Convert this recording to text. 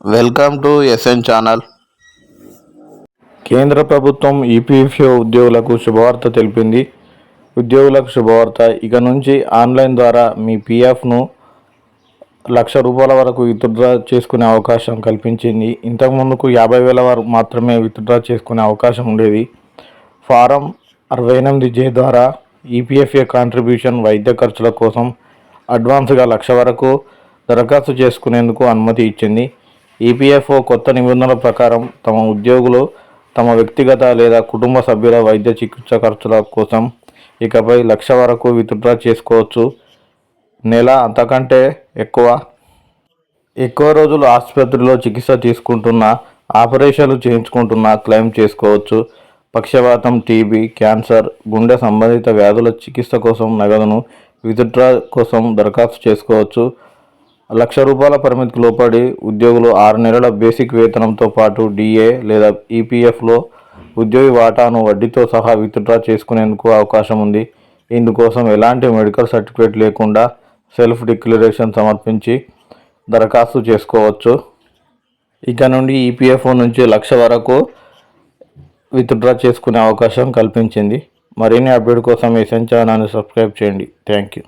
Welcome to SN channel. కేంద్ర ప్రభుత్వం EPFO ఉద్యోగులకు శుభవార్త తెలిపింది. ఉద్యోగులకు శుభవార్త. ఇక నుంచి ఆన్లైన్ ద్వారా మీ పీఎఫ్ను లక్ష రూపాయల వరకు విత్డ్రా చేసుకునే అవకాశం కల్పించింది. ఇంతకుముందుకు యాభై వేల వరకు మాత్రమే విత్డ్రా చేసుకునే అవకాశం ఉండేది. ఫారం అరవై ఎనిమిది జే ద్వారా ఈపీఎఫ్ఏ కాంట్రిబ్యూషన్ వైద్య ఖర్చుల కోసం అడ్వాన్స్గా లక్ష వరకు దరఖాస్తు చేసుకునేందుకు అనుమతి ఇచ్చింది. ఈపీఎఫ్ఓ కొత్త నిబంధనల ప్రకారం తమ ఉద్యోగులు తమ వ్యక్తిగత లేదా కుటుంబ సభ్యుల వైద్య చికిత్స ఖర్చుల కోసం ఇకపై లక్ష వరకు విత్డ్రా చేసుకోవచ్చు. నెల అంతకంటే ఎక్కువ ఎక్కువ రోజులు ఆసుపత్రిలో చికిత్స తీసుకుంటున్న ఆపరేషన్లు చేయించుకుంటున్న క్లెయిమ్ చేసుకోవచ్చు. పక్షవాతం టీబీ క్యాన్సర్ గుండె సంబంధిత వ్యాధుల చికిత్స కోసం నగదును విత్డ్రా కోసం దరఖాస్తు చేసుకోవచ్చు. లక్ష రూపాయల పరిమితికి లోపడి ఉద్యోగులు ఆరు నెలల బేసిక్ వేతనంతో పాటు డిఏ లేదా ఈపీఎఫ్లో ఉద్యోగి వాటాను వడ్డీతో సహా విత్డ్రా చేసుకునేందుకు అవకాశం ఉంది. ఇందుకోసం ఎలాంటి మెడికల్ సర్టిఫికేట్ లేకుండా సెల్ఫ్ డిక్లరేషన్ సమర్పించి దరఖాస్తు చేసుకోవచ్చు. ఇక నుండి ఈపీఎఫ్ఓ నుంచి లక్ష వరకు విత్డ్రా చేసుకునే అవకాశం కల్పించింది. మరిన్ని అప్డేట్ కోసం ఈ ఛానల్ని సబ్స్క్రైబ్ చేయండి. Thank you.